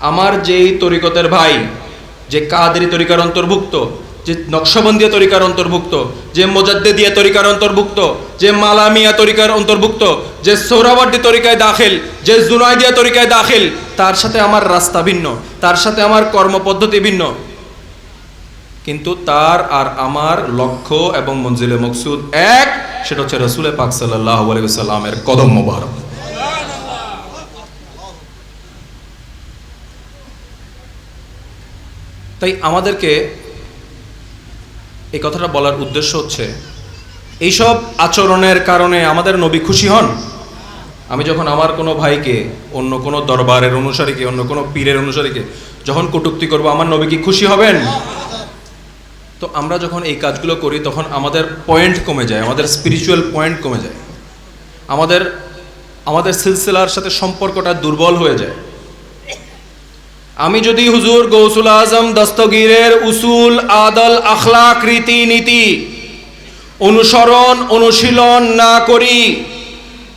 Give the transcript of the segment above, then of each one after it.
আমার যেই তরিকতের ভাই, যে কাদেরি তরিকার অন্তর্ভুক্ত, যে নকশবন্দিয়া তরিকার অন্তর্ভুক্ত, যে মোজাদ্দেদিয়া তরিকার অন্তর্ভুক্ত, যে মালামিয়া তরিকার অন্তর্ভুক্ত, যে সৌরাবাড্ডি তরিকায় দাখিল, যে জুনাইদিয়া তরিকায় দাখিল, তার সাথে আমার রাস্তা ভিন্ন, তার সাথে আমার কর্মপদ্ধতি ভিন্ন। কিন্তু তার আর আমার লক্ষ্য এবং মঞ্জিলে মকসুদ এক, সেটা হচ্ছে রসুল পাক সাল্লাহ আলাইসাল্লামের কদম মোবারক। তাই আমাদেরকে এই কথাটা বলার উদ্দেশ্য হচ্ছে, এইসব আচরণের কারণে আমাদের নবী খুশি হন? আমি যখন আমার কোনো ভাইকে, অন্য কোনো দরবারের অনুসারীকে, অন্য কোনো পীরের অনুসারীকে যখন কটুক্তি করব, আমার নবী কি খুশি হবেন? তো আমরা যখন এই কাজগুলো করি, তখন আমাদের পয়েন্ট কমে যায়, আমাদের স্পিরিচুয়াল পয়েন্ট কমে যায়। আমাদের আমাদের সিলসিলার সাথে সম্পর্কটা দুর্বল হয়ে যায়। আমি যদি হুজুর গৌসুল আজম দস্তগীরের উসুল, আদল, আখলাক, রীতি, নীতি অনুসরণ, অনুশীলন না করি,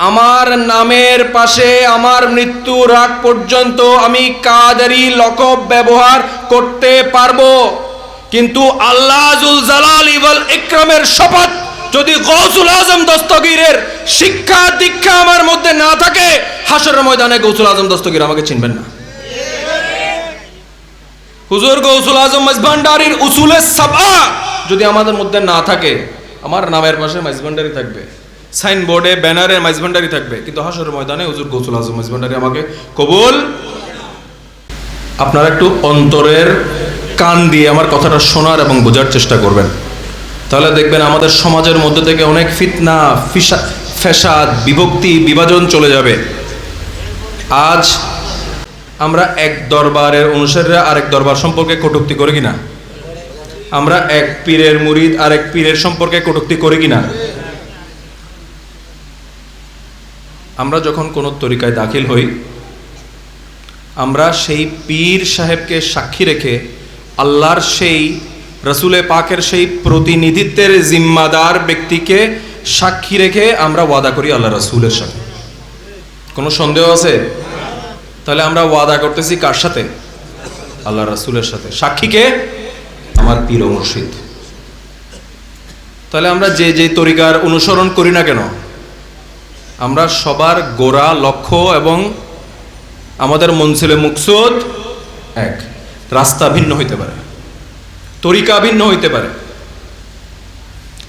আমার নামের পাশে আমার মৃত্যুর আগ পর্যন্ত আমি কাদারি লকব ব্যবহার করতে পারব। কিন্তু আল্লাহুল জালাল ইবল ইকরামের শপথ যদি গৌসুল আজম দস্তগীরের শিক্ষা দীক্ষা আমার মধ্যে না থাকে, হাসরের ময়দানে গৌসুল আজম দস্তগীর আমাকে চিনবেন না। হুজুর গৌসুল আজম মাইজভান্ডারির উসুলে সাবা যদি আমাদের মধ্যে না থাকে, আমার নামের পাশে মাইজভান্ডারি থাকবে, সাইনবোর্ডে, ব্যানারে মাইজভান্ডারি থাকবে, কিন্তু হাসরের ময়দানে হুজুর গৌসুল আজম মাইজভান্ডারি আমাকে কবুল। আপনারা একটু অন্তরের কান দিয়ে আমার কথাটা শোনার এবং বোঝার চেষ্টা করবেন। তাহলে দেখবেন আমাদের সমাজের মধ্যে থেকে অনেক ফিতনা, ফিসা, ফ্যাসাদ, বিভক্তি, বিভাজন চলে যাবে। আজ আমরা এক দরবারের অনুসারীরা আরেক দরবার সম্পর্কে কটুক্তি করি কিনা? আমরা এক পীরের মুরিদ আরেক পীরের সম্পর্কে কটুক্তি করি কিনা? আমরা যখন কোনো তরিকায় দাখিল হই, আমরা সেই পীর সাহেবকে সাক্ষী রেখে আল্লাহর সেই রসুলে পাকের সেই প্রতিনিধিত্বের জিম্মাদার ব্যক্তিকে সাক্ষী রেখে আমরা ওয়াদা করি আল্লাহ রসুলের সাথে। কোনো সন্দেহ আছে? তাহলে আমরা ওয়াদা করতেছি কার সাথে? আল্লাহ রাসুলের সাথে। সাক্ষীকে আমার পীর মুর্শিদ। তাহলে আমরা যে যে তরিকার অনুসরণ করি না কেন, আমরা সবার গোড়া, লক্ষ্য এবং আমাদের মনসিলে মুকসুদ এক। রাস্তা ভিন্ন হইতে পারে। তরিকা ভিন্ন হইতে পারে।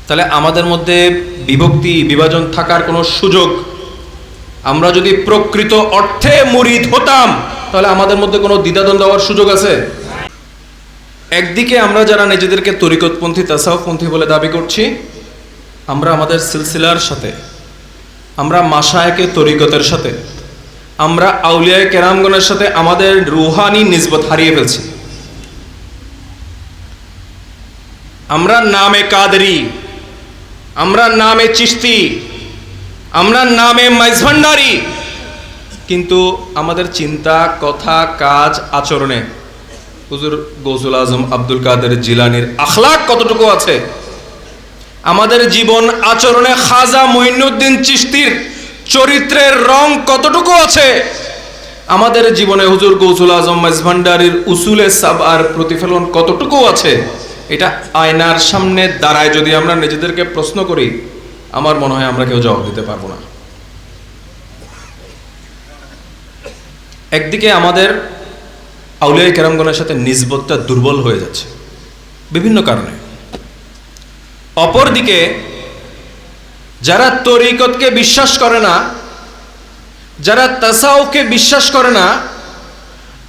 তাহলে আমাদের মধ্যে বিভক্তি, বিভাজন থাকার কোনো সুযোগ আমরা যদি প্রকৃত অর্থে মুরিদ হতাম, তাহলে আমাদের মধ্যে কোনো দ্বিধাদ্বন্দ্ব হওয়ার সুযোগ আছে? একদিকে আমরা যারা নিজেদেরকে তরিকতপন্থী তাসাউপন্থী বলে দাবি করছি, আমরা আমাদের সিলসিলার সাথে, আমরা মাসায়কে তরিকতের সাথে, আমরা আউলিয়ায় কেরামগণের সাথে আমাদের রুহানি নিসবত হারিয়ে ফেলছি। আমরা নামে কাদরি, আমরা নামে চিস্তি আমরা নামে মাইজভান্ডারি। কিন্তু আমাদের চিন্তা, কথা, কাজ, আচরণে, হুজুর গৌসুল আজম আব্দুল কাদের জিলানির আখলাক কতটুকু আছে? আমাদের জীবন, আচরণে খাজা মঈনুদ্দিন চিস্তির চরিত্রের রং কতটুকু আছে? আমাদের জীবনে হুজুর গৌসুল আজম মাইজভান্ডারির উসুলে সাবার প্রতিফলন কতটুকু আছে? এটা আয়নার সামনে দাঁড়ায় যদি আমরা নিজেদেরকে প্রশ্ন করি আমার মনে হয় আমরা কেউ জবাব দিতে পারব না। একদিকে আমাদের আউলিয়া কেরামগণের সাথে নিজবতটা দুর্বল হয়ে যাচ্ছে, বিভিন্ন কারণে। অপরদিকে, যারা তরিকতকে বিশ্বাস করে না, যারা তাসাউকে বিশ্বাস করে না,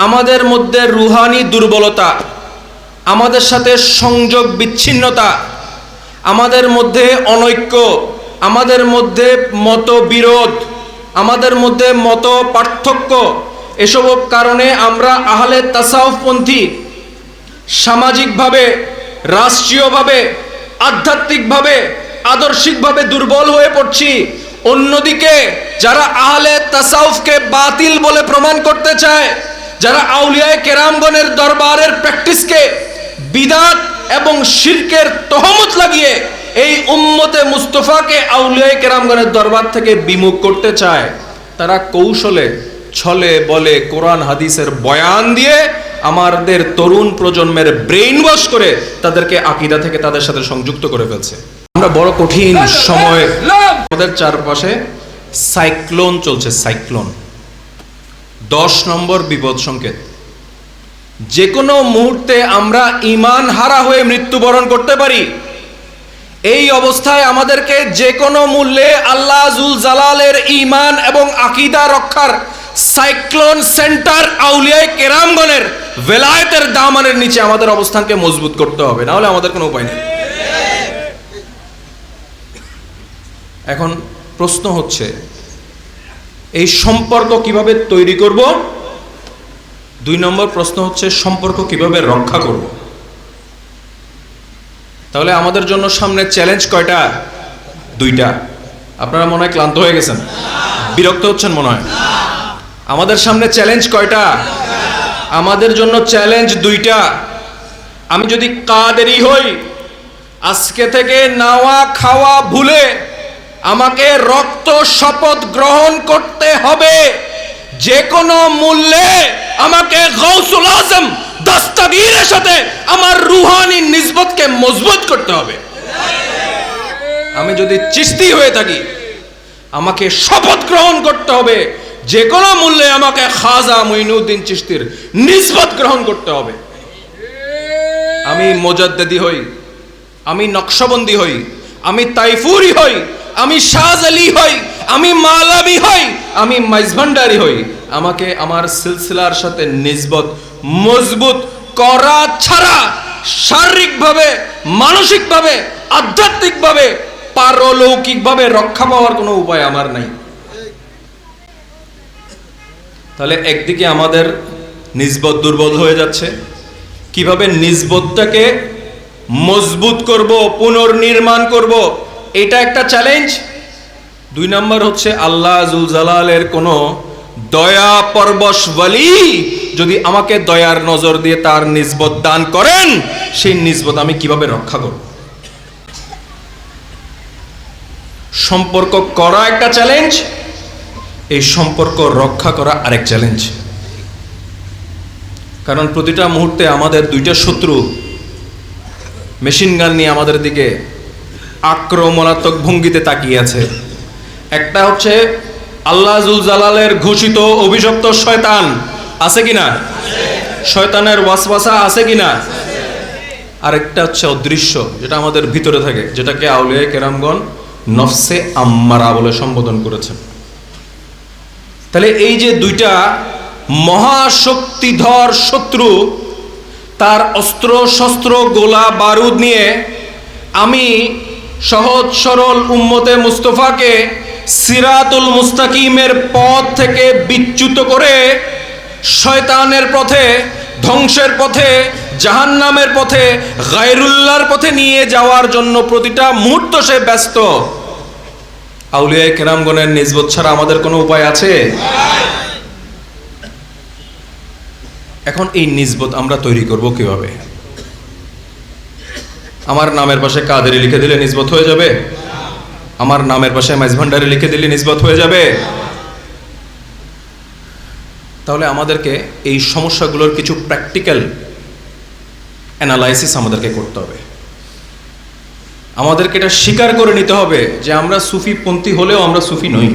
আমাদের মধ্যে রুহানি দুর্বলতা, আমাদের সাথে সংযোগ বিচ্ছিন্নতা আমাদের মধ্যে অনৈক্য, আমাদের মধ্যে মতবিরোধ, আমাদের মধ্যে মত পার্থক্য এসব কারণে আমরা আহলে তাসাউফপন্থী সামাজিকভাবে, রাষ্ট্রীয়ভাবে, আধ্যাত্মিকভাবে, আদর্শিকভাবে দুর্বল হয়ে পড়ছি। অন্যদিকে যারা আহলে তাসাউফকে বাতিল বলে প্রমাণ করতে চায়, যারা আউলিয়ায় কেরামগণের দরবারের প্র্যাকটিসকে বিদাত এবং শিরকের তহমত লাগিয়ে এই উম্মতে মুস্তফাকে আউলিয়ায় কেরামগণের দরবার থেকে বিমুখ করতে চায়। তারা কৌশলে ছলে বলে কোরআন হাদিসের বয়ান দিয়ে আমাদের তরুণ প্রজন্মের ব্রেইন ওয়াশ করে তাদেরকে আকিদা থেকে তাদের সাথে সংযুক্ত করে ফেলছে। আমরা বড় কঠিন সময় আমাদের চারপাশে সাইক্লোন চলছে সাইক্লোন। দশ নম্বর বিপদ সংকেত। যে কোনো মুহূর্তে আমরা ইমান হারা হয়ে মৃত্যুবরণ করতে পারি। এই অবস্থায় আমাদেরকে যে কোনো মূল্যে আল্লাহ জুল জালালের ইমান এবং আকিদা রক্ষার সাইক্লোন সেন্টার আউলিয়ায় কেরামগণের ভেলায়েতের দামানের নিচে আমাদের অবস্থানকে মজবুত করতে হবে। নাহলে আমাদের কোনো উপায় নেই। এখন প্রশ্ন হচ্ছে, এই সম্পর্ক কীভাবে তৈরি করব? দুই নম্বর প্রশ্ন হচ্ছে সম্পর্ক কীভাবে রক্ষা করব? তাহলে আমাদের জন্য সামনে চ্যালেঞ্জ কয়টা? দুইটা। আপনারা মনে হয় ক্লান্ত হয়ে গেছেন। বিরক্ত হচ্ছেন মনে হয়। আমাদের সামনে চ্যালেঞ্জ কয়টা? আমাদের জন্য চ্যালেঞ্জ দুইটা। আমি যদি কাদেরই হই, আজকে থেকে নাওয়া খাওয়া ভুলে আমাকে রক্ত শপথ গ্রহণ করতে হবে। যে কোনো মূল্যে আমাকে গৌসুল আজম দস্তাগীরের সাথে আমার রুহানি নিসবতকে মজবুত করতে হবে। আমি যদি চিস্তি হয়ে থাকি, আমাকে শপথ গ্রহণ করতে হবে। যে কোনো মূল্যে আমাকে খাজা মঈনুদ্দিন চিস্তির নিসবত গ্রহণ করতে হবে। আমি মোজাদ্দেদি হই, আমি নকশবন্দি হই, আমি তাইফুরি হই, আমি শাজ আলী হই আমি মালাবি হই, আমি মাইজভান্ডারি হই। আমাকে আমার সিলসিলার সাথে নিসবত মজবুত করা ছাড়া, শারীরিকভাবে, মানসিকভাবে, আধ্যাত্মিকভাবে, পারলৌকিকভাবে রক্ষা পাওয়ার কোনো উপায় আমার নাই। তাহলে একদিকে আমাদের নিসবত দুর্বল হয়ে যাচ্ছে। কীভাবে নিসবতটাকে মজবুত করব, পুনর্নির্মাণ করব, এটা একটা চ্যালেঞ্জ দুই নম্বর হচ্ছে আল্লাহ জুল জালালের কোনো দয়া পরবশ বলি যদি আমাকে দয়ার নজর দিয়ে তার নিসবত দান করেন, সেই নিসবত আমি কীভাবে রক্ষা করব? সম্পর্ক করা একটা চ্যালেঞ্জ এই সম্পর্ক রক্ষা করা আরেক চ্যালেঞ্জ কারণ প্রতিটা মুহূর্তে আমাদের দুইটা শত্রু মেশিন গান নিয়ে আমাদের দিকে আক্রমণাত্মক ভঙ্গিতে তাকিয়ে আছে। একটা হচ্ছে আল্লাহ জালালের ঘোষিত অভিশপ্ত শয়তান। আছে কিনা শয়তানের ওয়াসওয়াসা আছে কিনা আরেকটা হচ্ছে অদৃশ্য, যেটা আমাদের ভিতরে থাকে, যেটাকে আউলিয়া কেরামগণ নফসে আম্মারা বলে সম্বোধন করেছেন। তাহলে এই যে দুইটা মহাশক্তিধর শত্রু, তার অস্ত্র, শস্ত্র, গোলা, বারুদ নিয়ে আমি সহজ সরল উম্মতে মুস্তফাকে সিরাতুল মুস্তাকিমের পথ থেকে বিচ্যুত করে শয়তানের পথে, ধ্বংসের পথে, জাহান্নামের পথে, গায়রুল্লাহর পথে নিয়ে যাওয়ার জন্য প্রতিটা মুহূর্ত সে ব্যস্ত। আউলিয়ায় কেরামগণের নিজবত ছাড়া আমাদের কোনো উপায় আছে? এখন এই নিজবত আমরা তৈরি করব কীভাবে? আমার নামের পাশে কাদেরি লিখে দিলে নিজবত হয়ে যাবে। আমার নামের পাশে মাইজভান্ডারি লিখে দিলে নিজবত হয়ে যাবে। তাহলে আমাদেরকে এই সমস্যাগুলোর কিছু প্র্যাকটিক্যাল অ্যানালাইসিস আমাদেরকে করতে হবে। আমাদেরকে এটা স্বীকার করে নিতে হবে যে আমরা সুফি পন্থী হলেও আমরা সুফি নই।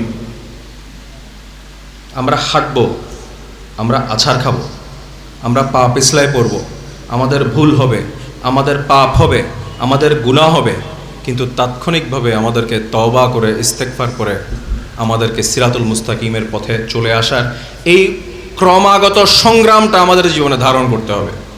আমরা হাঁটবো, আমরা আছাড় খাব, আমরা পা পিছলায় পড়ব, আমাদের ভুল হবে, আমাদের পাপ হবে, আমাদের গুনাহ হবে। কিন্তু তাৎক্ষণিকভাবে আমাদেরকে তওবা করে ইস্তেকফার করে আমাদেরকে সিরাতুল মুস্তাকিমের পথে চলে আসার এই ক্রমাগত সংগ্রামটা আমাদের জীবনে ধারণ করতে হবে।